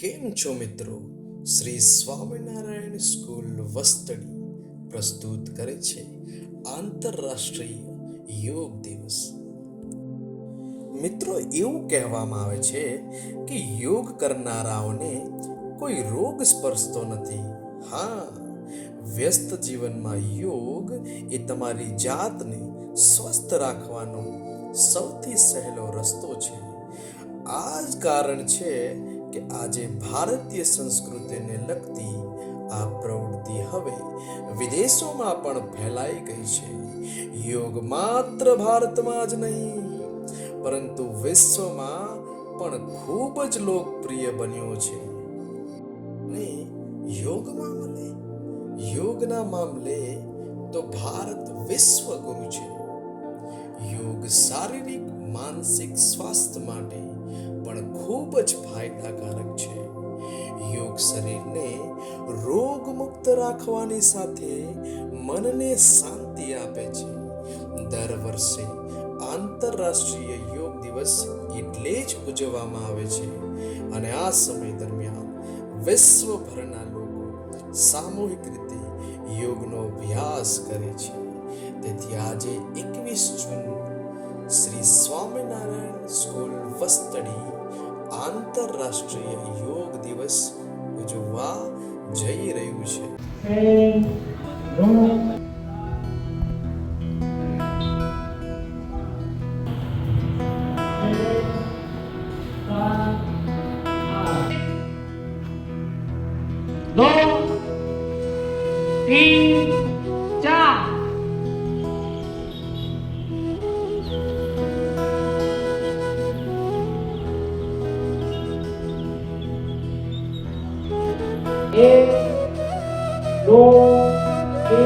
કેમ છો મિત્રો? શ્રી સ્વામિનારાયણ સ્કૂલ વસ્તડી પ્રસ્તુત કરે છે આંતરરાષ્ટ્રીય યોગ દિવસ. મિત્રો, એવું કહેવામાં આવે છે કે યોગ કરનારાઓને કોઈ રોગ સ્પર્શતો નથી. હા, વ્યસ્ત જીવનમાં યોગ એ તમારી જાતને સ્વસ્થ રાખવાનો સૌથી સહેલો રસ્તો છે. આ જ કારણ છે કે આજે ભારતીય સંસ્કૃતિને લગતી આ પ્રવૃત્તિ હવે વિદેશોમાં પણ ફેલાઈ ગઈ છે. યોગ માત્ર ભારતમાં જ નહીં, પરંતુ વિશ્વમાં પણ ખૂબ જ લોકપ્રિય બન્યો છે. ને યોગ મામલે યોગના મામલે તો ભારત વિશ્વગુરુ છે. યોગ શારીરિક માનસિક સ્વાસ્થ્ય માટે પણ ખૂબ જ ફાયદાકારક છે. યોગ શરીરને રોગમુક્ત રાખવાની સાથે મનને શાંતિ આપે છે. દર વર્ષે આંતરરાષ્ટ્રીય યોગ દિવસ એટલે જ ઉજવવામાં આવે છે અને આ સમય દરમિયાન વિશ્વભરના લોકો સામૂહિક રીતે યોગનો અભ્યાસ કરે છે. તેથી આજે એકવીસ જૂન સ્વામિનારાયણ સ્કૂલ વસ્તડી આંતરરાષ્ટ્રીય યોગ દિવસ ઉજવવા જઈ રહ્યું છે no. दो 一、二、三、四、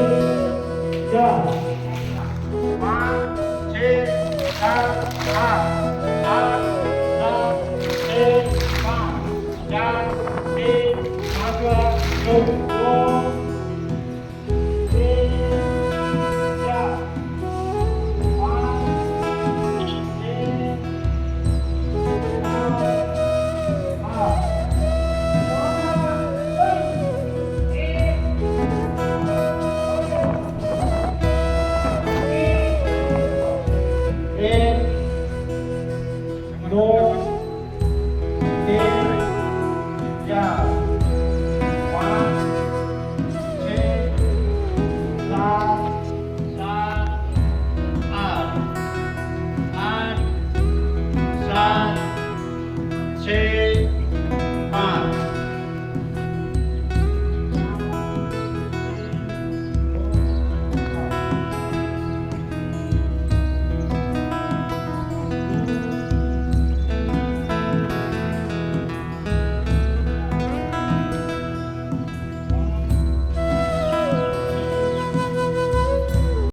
五、六、七、八、二、二、二、七、八、八、七、八、六、六。